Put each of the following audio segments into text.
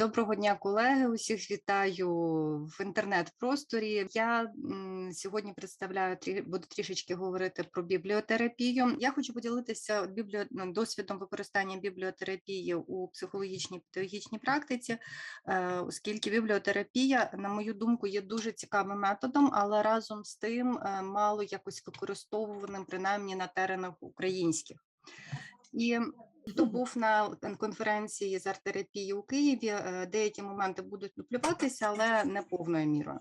Доброго дня, колеги. Усіх вітаю в інтернет-просторі. Я сьогодні представляю буду трішечки говорити про бібліотерапію. Я хочу поділитися бібліо... ну, досвідом використання бібліотерапії у психологічній педагогічній практиці, е, оскільки бібліотерапія, на мою думку, є дуже цікавим методом, але разом з тим е, мало якось використовуваним, принаймні на теренах українських. І хто був на конференції з арт-терапії у Києві, е, деякі моменти будуть дублюватися, але не повною мірою.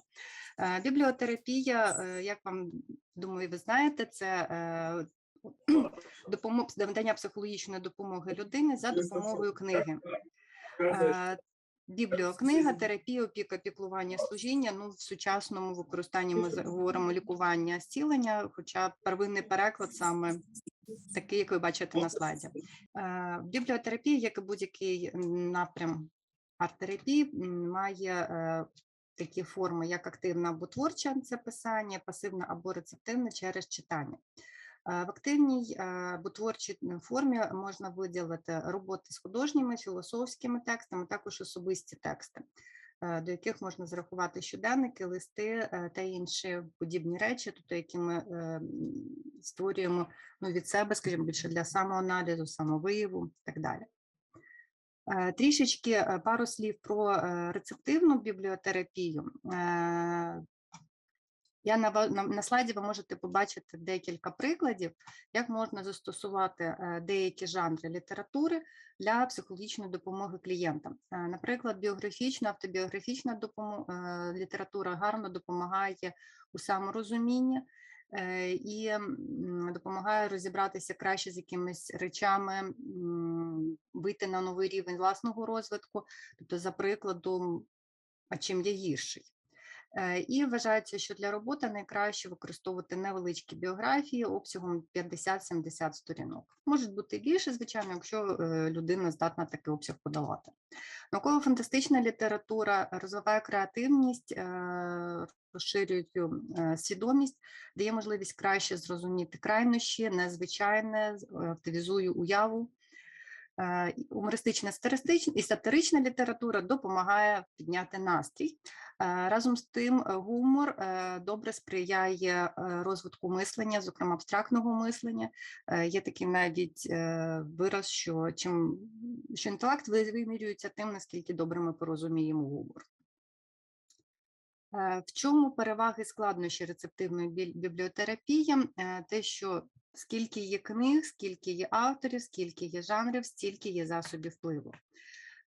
Е, Бібліотерапія, е, як вам думаю, ви знаєте, це допомога надання психологічної допомоги людині за допомогою книги. Бібліокнига, терапія, опіка, піклування, служіння. Ну, в сучасному використанні ми говоримо лікування, зцілення, хоча первинний переклад саме такий, як ви бачите на слайді. Е, Бібліотерапія, як і будь-який напрям арт-терапії, має е, такі форми, як активна або творча це писання, пасивна або рецептивна через читання. Е, В активній або творчій формі можна виділити роботи з художніми, філософськими текстами, також особисті тексти, до яких можна зарахувати щоденники, листи е, та інші подібні речі, тобто які ми е, створюємо ну, від себе, скажімо, більше для самоаналізу, самовияву і так далі. Е, Трішечки е, пару слів про е, рецептивну бібліотерапію. Е, Я на, на, слайді ви можете побачити декілька прикладів, як можна застосувати е, деякі жанри літератури для психологічної допомоги клієнтам. Е, Наприклад, біографічна, автобіографічна допомога, література гарно допомагає у саморозумінні е, і допомагає розібратися краще з якимись речами, вийти на новий рівень власного розвитку, тобто, за прикладом, а чим я гірший. Е, І вважається, що для роботи найкраще використовувати невеличкі біографії обсягом 50-70 сторінок. Можуть бути більше, звичайно, якщо е, людина здатна такий обсяг подавати. Науково-фантастична література розвиває креативність, е, розширює свідомість, дає можливість краще зрозуміти крайнощі, незвичайне, активізує уяву. Е, сатиристична і сатирична література допомагає підняти настрій. Е, Разом з тим, е, гумор добре сприяє розвитку мислення, зокрема абстрактного мислення. Є такий навіть вираз, що чим що інтелект вимірюється тим, наскільки добре ми порозуміємо гумор. В чому переваги складнощі рецептивної бібліотерапії? Те, що скільки є книг, скільки є авторів, скільки є жанрів, стільки є засобів впливу.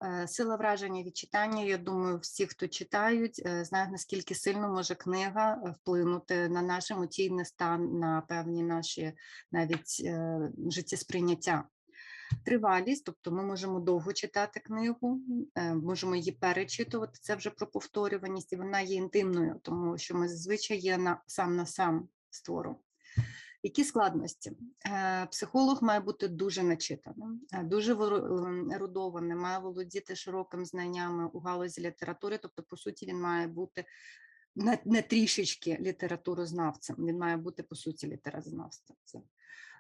Е, Сила враження від читання, я думаю, всі, хто читають, е, знають, наскільки сильно може книга е, вплинути на наш емоційний стан, на певні наші навіть життєсприйняття. Тривалість, тобто ми можемо довго читати книгу, можемо її перечитувати, це вже про повторюваність, і вона є інтимною, тому що ми зазвичай є на, сам на сам з твором. Які складності? Е, Психолог має бути дуже начитаним, е, дуже ем, ерудованим, має володіти широким знаннями у галузі літератури, тобто, по суті, він має бути не, не трішечки літературознавцем, він має бути, по суті, літературознавцем.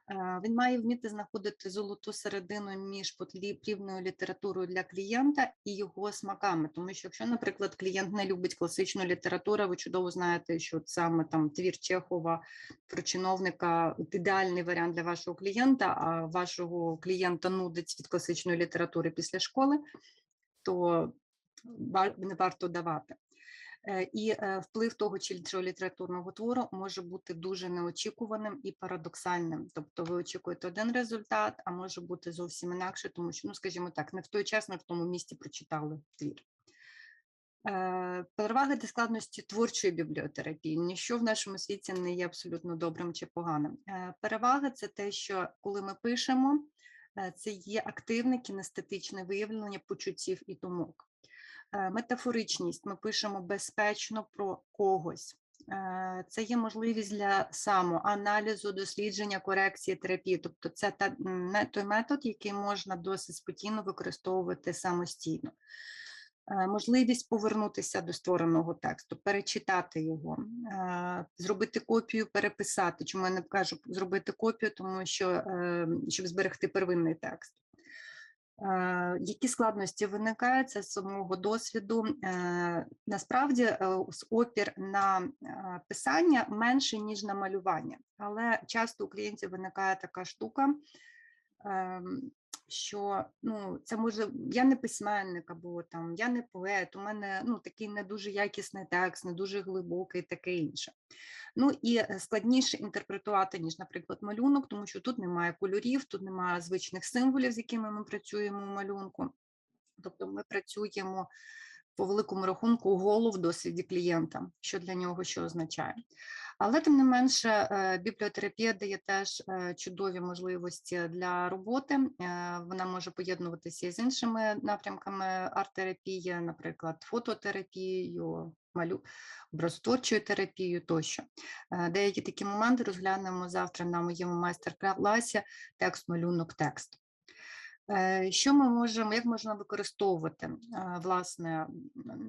Е, Він має вміти знаходити золоту середину між потрібною літературою для клієнта і його смаками. Тому що, якщо, наприклад, клієнт не любить класичну літературу, ви чудово знаєте, що саме там твір Чехова про чиновника ідеальний варіант для вашого клієнта, а вашого клієнта нудить від класичної літератури після школи, то не варто давати. Е, І е, вплив того чи іншого літературного твору може бути дуже неочікуваним і парадоксальним. Тобто ви очікуєте один результат, а може бути зовсім інакше, тому що, ну скажімо так, не в той час, не в тому місці прочитали твір. Е, Переваги та складності творчої бібліотерапії. Ніщо в нашому світі не є абсолютно добрим чи поганим. Перевага це те, що коли ми пишемо, це є активне кінестетичне виявлення почуттів і думок. Е, Метафоричність ми пишемо безпечно про когось. Е, Це є можливість для самоаналізу, дослідження, корекції, терапії. Тобто, це та, той метод, який можна досить спокійно використовувати самостійно. Е, Можливість повернутися до створеного тексту, перечитати його, зробити копію, переписати. Чому я не кажу зробити копію, тому що щоб зберегти первинний текст. Е, Які складності виникають з самого досвіду? Е, Насправді е, опір на писання менше, ніж на малювання, але часто у клієнтів виникає така штука, ем, що ну, це може я не письменник або там я не поет, у мене ну, такий не дуже якісний текст, не дуже глибокий, таке інше. Ну і е, складніше інтерпретувати, ніж, наприклад, малюнок, тому що тут немає кольорів, тут немає звичних символів, з якими ми працюємо у малюнку. Тобто ми працюємо по великому рахунку голов в досвіді клієнта, що для нього що означає. Але тим не менше, е, бібліотерапія дає теж е, чудові можливості для роботи. Е, Вона може поєднуватися з іншими напрямками арт-терапії, наприклад, фототерапією, малю образотворчою терапією тощо. Деякі такі моменти розглянемо завтра на моєму майстер-класі текст, малюнок, текст. Е, Що ми можемо, як можна використовувати е, власне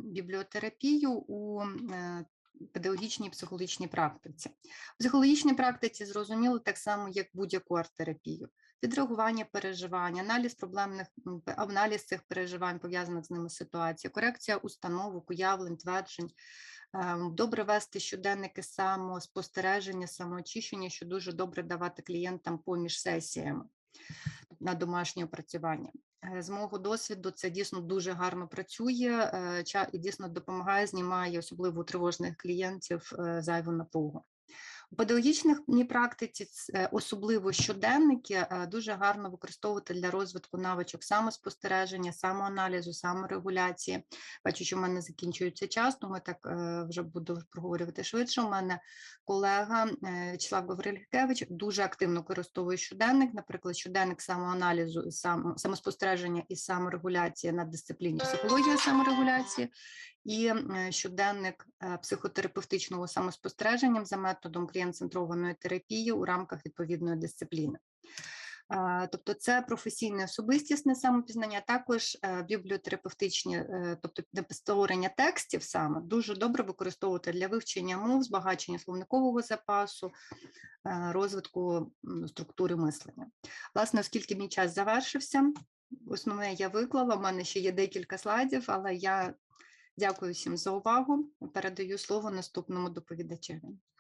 бібліотерапію у е, педагогічній і психологічній практиці? В психологічній практиці зрозуміло так само, як будь-яку арт-терапію. Відреагування переживань, аналіз проблемних аналіз цих переживань, пов'язаних з ними ситуацій, корекція установок, уявлень, тверджень. Ем, Добре вести щоденники самоспостереження, самоочищення, що дуже добре давати клієнтам поміж сесіями на домашнє опрацювання. Е, З мого досвіду це дійсно дуже гарно працює е, і дійсно допомагає, знімає особливо тривожних клієнтів е, зайву напругу. У педагогічній практиці, е, особливо щоденники, е, дуже гарно використовувати для розвитку навичок самоспостереження, самоаналізу, саморегуляції. Бачу, що в мене закінчується час, тому так е, вже буду проговорювати швидше. У мене колега В'ячеслав Гаврилькевич дуже активно використовує щоденник, наприклад, щоденник самоаналізу, і самоспостереження і саморегуляції на дисципліні психологія саморегуляції, і е, щоденник е, психотерапевтичного самоспостереження за методом клієнт-центрованої терапії у рамках відповідної дисципліни. Е, Тобто це професійне особистісне самопізнання, також бібліотерапевтичні, тобто створення текстів саме дуже добре використовувати для вивчення мов, збагачення словникового запасу, розвитку структури мислення. Власне, оскільки мій час завершився, основне я виклала. У мене ще є декілька слайдів, але я дякую всім за увагу. Передаю слово наступному доповідачеві.